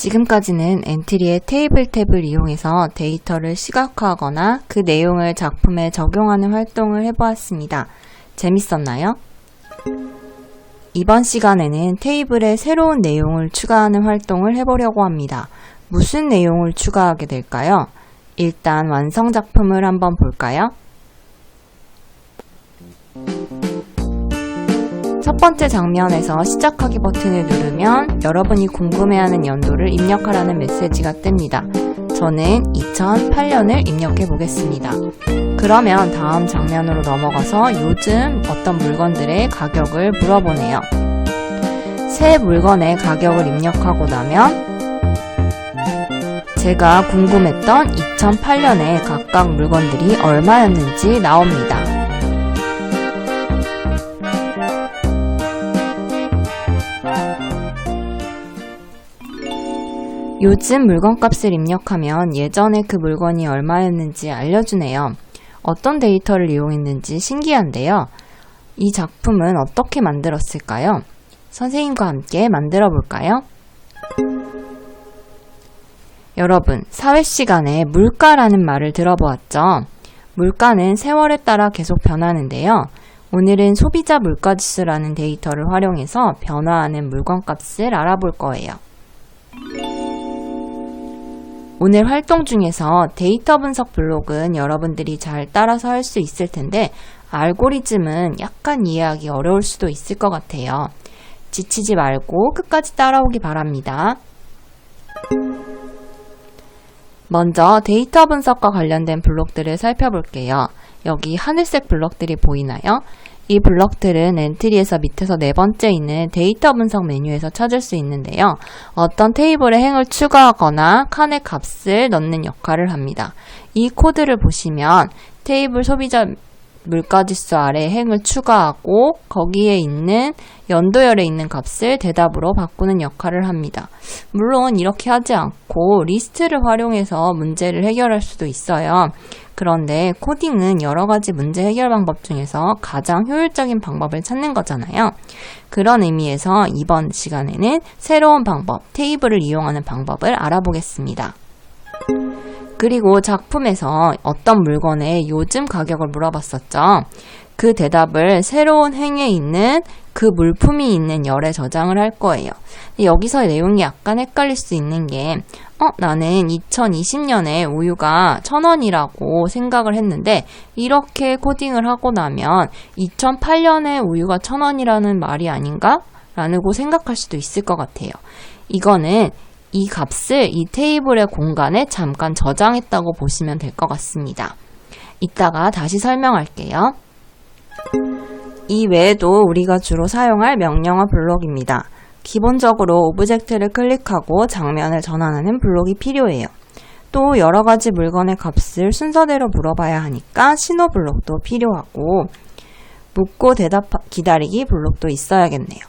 지금까지는 엔트리의 테이블 탭을 이용해서 데이터를 시각화하거나 그 내용을 작품에 적용하는 활동을 해보았습니다. 재밌었나요? 이번 시간에는 테이블에 새로운 내용을 추가하는 활동을 해보려고 합니다. 무슨 내용을 추가하게 될까요? 일단 완성 작품을 한번 볼까요? 첫 번째 장면에서 시작하기 버튼을 누르면 여러분이 궁금해하는 연도를 입력하라는 메시지가 뜹니다. 저는 2008년을 입력해 보겠습니다. 그러면 다음 장면으로 넘어가서 요즘 어떤 물건들의 가격을 물어보네요. 새 물건의 가격을 입력하고 나면 제가 궁금했던 2008년에 각각 물건들이 얼마였는지 나옵니다. 요즘 물건값을 입력하면 예전에 그 물건이 얼마였는지 알려주네요. 어떤 데이터를 이용했는지 신기한데요. 이 작품은 어떻게 만들었을까요? 선생님과 함께 만들어 볼까요? 여러분, 사회 시간에 물가라는 말을 들어보았죠? 물가는 세월에 따라 계속 변하는데요. 오늘은 소비자 물가지수라는 데이터를 활용해서 변화하는 물건값을 알아볼 거예요. 오늘 활동 중에서 데이터 분석 블록은 여러분들이 잘 따라서 할 수 있을 텐데 알고리즘은 약간 이해하기 어려울 수도 있을 것 같아요. 지치지 말고 끝까지 따라오기 바랍니다. 먼저 데이터 분석과 관련된 블록들을 살펴볼게요. 여기 하늘색 블록들이 보이나요? 이 블록들은 엔트리에서 밑에서 네 번째 있는 데이터 분석 메뉴에서 찾을 수 있는데요. 어떤 테이블에 행을 추가하거나 칸의 값을 넣는 역할을 합니다. 이 코드를 보시면 테이블 소비자 물가지수 아래 행을 추가하고 거기에 있는 연도열에 있는 값을 대답으로 바꾸는 역할을 합니다. 물론 이렇게 하지 않고 리스트를 활용해서 문제를 해결할 수도 있어요. 그런데 코딩은 여러 가지 문제 해결 방법 중에서 가장 효율적인 방법을 찾는 거잖아요. 그런 의미에서 이번 시간에는 새로운 방법, 테이블을 이용하는 방법을 알아보겠습니다. 그리고 작품에서 어떤 물건의 요즘 가격을 물어봤었죠. 그 대답을 새로운 행에 있는 그 물품이 있는 열에 저장을 할 거예요. 여기서 내용이 약간 헷갈릴 수 있는 게, 어, 나는 2020년에 우유가 1000원이라고 생각을 했는데, 이렇게 코딩을 하고 나면 2008년에 우유가 1000원이라는 말이 아닌가? 라고 생각할 수도 있을 것 같아요. 이거는 이 값을 이 테이블의 공간에 잠깐 저장했다고 보시면 될 것 같습니다. 이따가 다시 설명할게요. 이 외에도 우리가 주로 사용할 명령어 블록입니다. 기본적으로 오브젝트를 클릭하고 장면을 전환하는 블록이 필요해요. 또 여러 가지 물건의 값을 순서대로 물어봐야 하니까 신호 블록도 필요하고 묻고 대답 기다리기 블록도 있어야겠네요.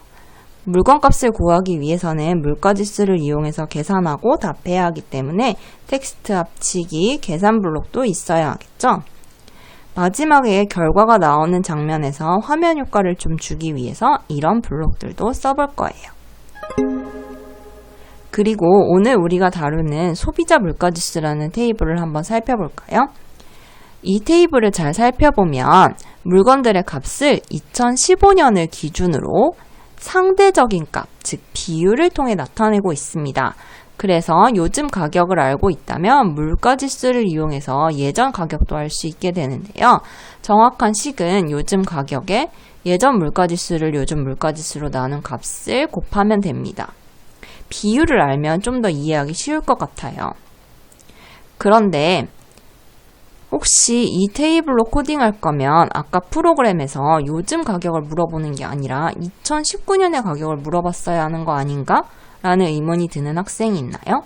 물건 값을 구하기 위해서는 물가지수를 이용해서 계산하고 답해야 하기 때문에 텍스트 합치기, 계산 블록도 있어야 하겠죠? 마지막에 결과가 나오는 장면에서 화면 효과를 좀 주기 위해서 이런 블록들도 써볼 거예요. 그리고 오늘 우리가 다루는 소비자 물가지수라는 테이블을 한번 살펴볼까요? 이 테이블을 잘 살펴보면 물건들의 값을 2015년을 기준으로 상대적인 값, 즉 비율을 통해 나타내고 있습니다. 그래서 요즘 가격을 알고 있다면 물가지수를 이용해서 예전 가격도 알 수 있게 되는데요. 정확한 식은 요즘 가격에 예전 물가지수를 요즘 물가지수로 나눈 값을 곱하면 됩니다. 비율을 알면 좀 더 이해하기 쉬울 것 같아요. 그런데 혹시 이 테이블로 코딩할 거면 아까 프로그램에서 요즘 가격을 물어보는 게 아니라 2019년의 가격을 물어봤어야 하는 거 아닌가? 라는 의문이 드는 학생이 있나요?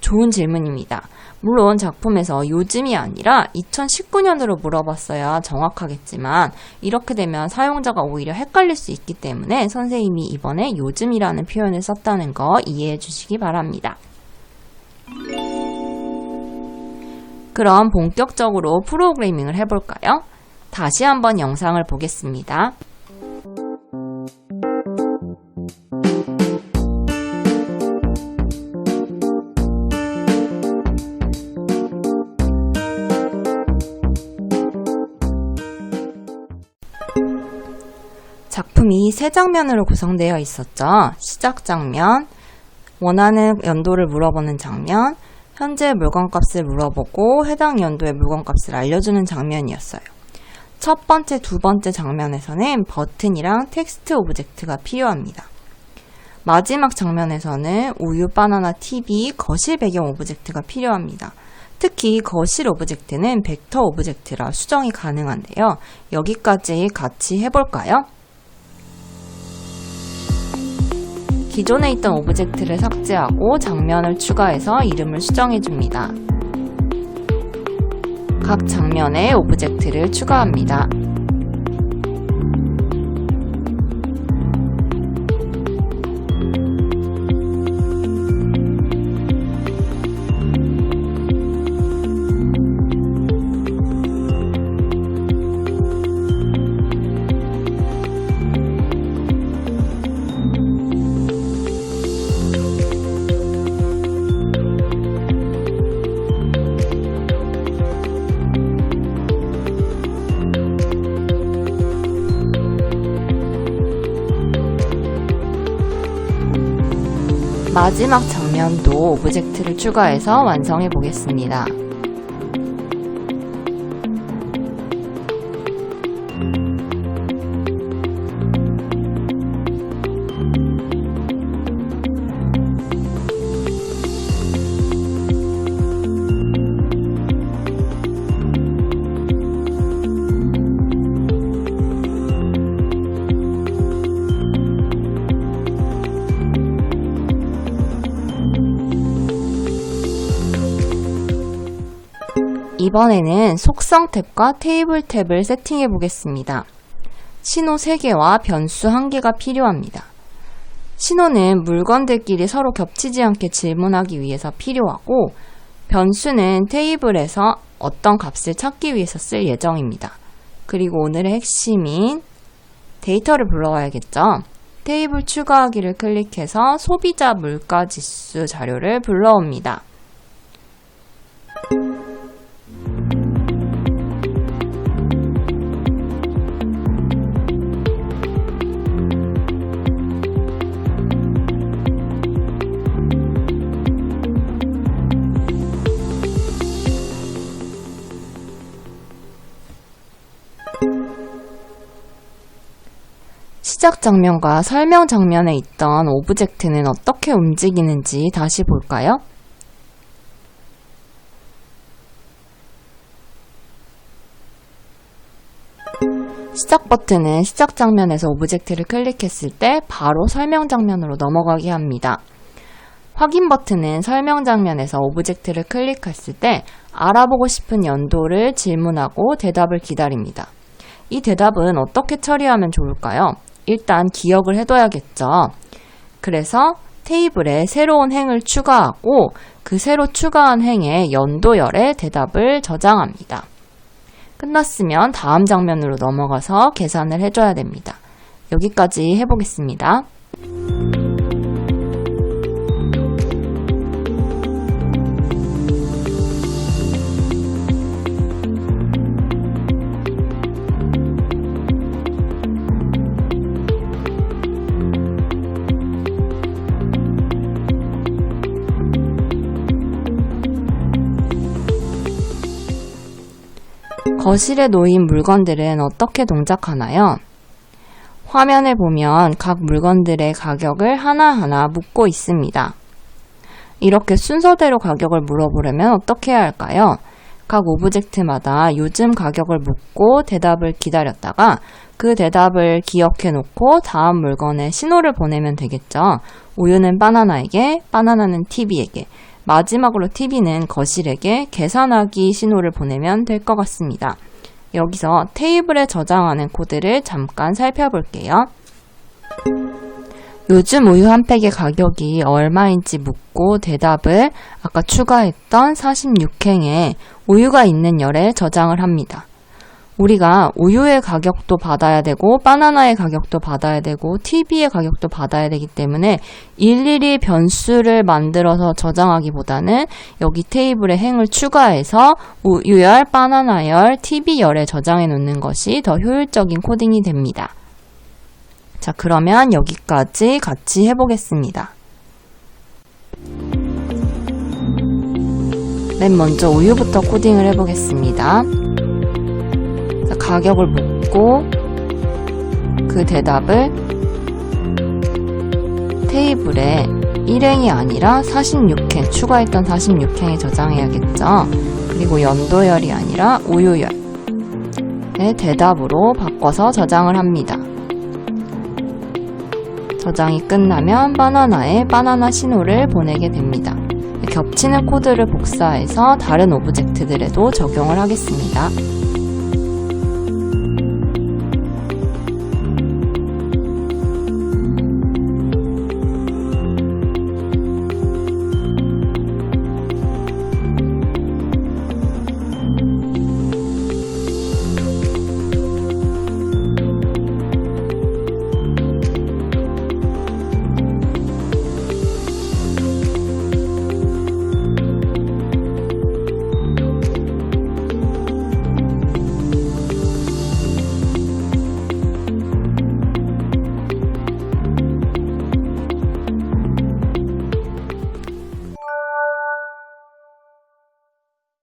좋은 질문입니다. 물론 작품에서 요즘이 아니라 2019년으로 물어봤어야 정확하겠지만 이렇게 되면 사용자가 오히려 헷갈릴 수 있기 때문에 선생님이 이번에 요즘이라는 표현을 썼다는 거 이해해 주시기 바랍니다. 그럼 본격적으로 프로그래밍을 해볼까요? 다시 한번 영상을 보겠습니다. 작품이 세 장면으로 구성되어 있었죠. 시작 장면, 원하는 연도를 물어보는 장면, 현재 물건값을 물어보고 해당 연도의 물건값을 알려주는 장면이었어요. 첫 번째, 두 번째 장면에서는 버튼이랑 텍스트 오브젝트가 필요합니다. 마지막 장면에서는 우유, 바나나, TV, 거실 배경 오브젝트가 필요합니다. 특히 거실 오브젝트는 벡터 오브젝트라 수정이 가능한데요. 여기까지 같이 해볼까요? 기존에 있던 오브젝트를 삭제하고 장면을 추가해서 이름을 수정해줍니다. 각 장면에 오브젝트를 추가합니다. 마지막 장면도 오브젝트를 추가해서 완성해 보겠습니다. 이번에는 속성 탭과 테이블 탭을 세팅해 보겠습니다. 신호 3개와 변수 1개가 필요합니다. 신호는 물건들끼리 서로 겹치지 않게 질문하기 위해서 필요하고 변수는 테이블에서 어떤 값을 찾기 위해서 쓸 예정입니다. 그리고 오늘의 핵심인 데이터를 불러와야겠죠. 테이블 추가하기를 클릭해서 소비자 물가 지수 자료를 불러옵니다. 시작 장면과 설명 장면에 있던 오브젝트는 어떻게 움직이는지 다시 볼까요? 시작 버튼은 시작 장면에서 오브젝트를 클릭했을 때 바로 설명 장면으로 넘어가게 합니다. 확인 버튼은 설명 장면에서 오브젝트를 클릭했을 때 알아보고 싶은 연도를 질문하고 대답을 기다립니다. 이 대답은 어떻게 처리하면 좋을까요? 일단 기억을 해둬야겠죠. 그래서 테이블에 새로운 행을 추가하고 그 새로 추가한 행의 연도열의 대답을 저장합니다. 끝났으면 다음 장면으로 넘어가서 계산을 해줘야 됩니다. 여기까지 해보겠습니다. 거실에 놓인 물건들은 어떻게 동작하나요? 화면을 보면 각 물건들의 가격을 하나하나 묻고 있습니다. 이렇게 순서대로 가격을 물어보려면 어떻게 해야 할까요? 각 오브젝트마다 요즘 가격을 묻고 대답을 기다렸다가 그 대답을 기억해 놓고 다음 물건에 신호를 보내면 되겠죠. 우유는 바나나에게, 바나나는 TV에게, 마지막으로 TV는 거실에게 계산하기 신호를 보내면 될 것 같습니다. 여기서 테이블에 저장하는 코드를 잠깐 살펴볼게요. 요즘 우유 한 팩의 가격이 얼마인지 묻고 대답을 아까 추가했던 46행에 우유가 있는 열에 저장을 합니다. 우리가 우유의 가격도 받아야 되고 바나나의 가격도 받아야 되고 TV의 가격도 받아야 되기 때문에 일일이 변수를 만들어서 저장하기보다는 여기 테이블에 행을 추가해서 우유열, 바나나열, TV열에 저장해 놓는 것이 더 효율적인 코딩이 됩니다. 자, 그러면 여기까지 같이 해보겠습니다. 맨 먼저 우유부터 코딩을 해보겠습니다. 자, 가격을 묻고 그 대답을 테이블에 1행이 아니라 46행, 추가했던 46행에 저장해야겠죠. 그리고 연도열이 아니라 우유열의 대답으로 바꿔서 저장을 합니다. 저장이 끝나면 바나나에 바나나 신호를 보내게 됩니다. 겹치는 코드를 복사해서 다른 오브젝트들에도 적용을 하겠습니다.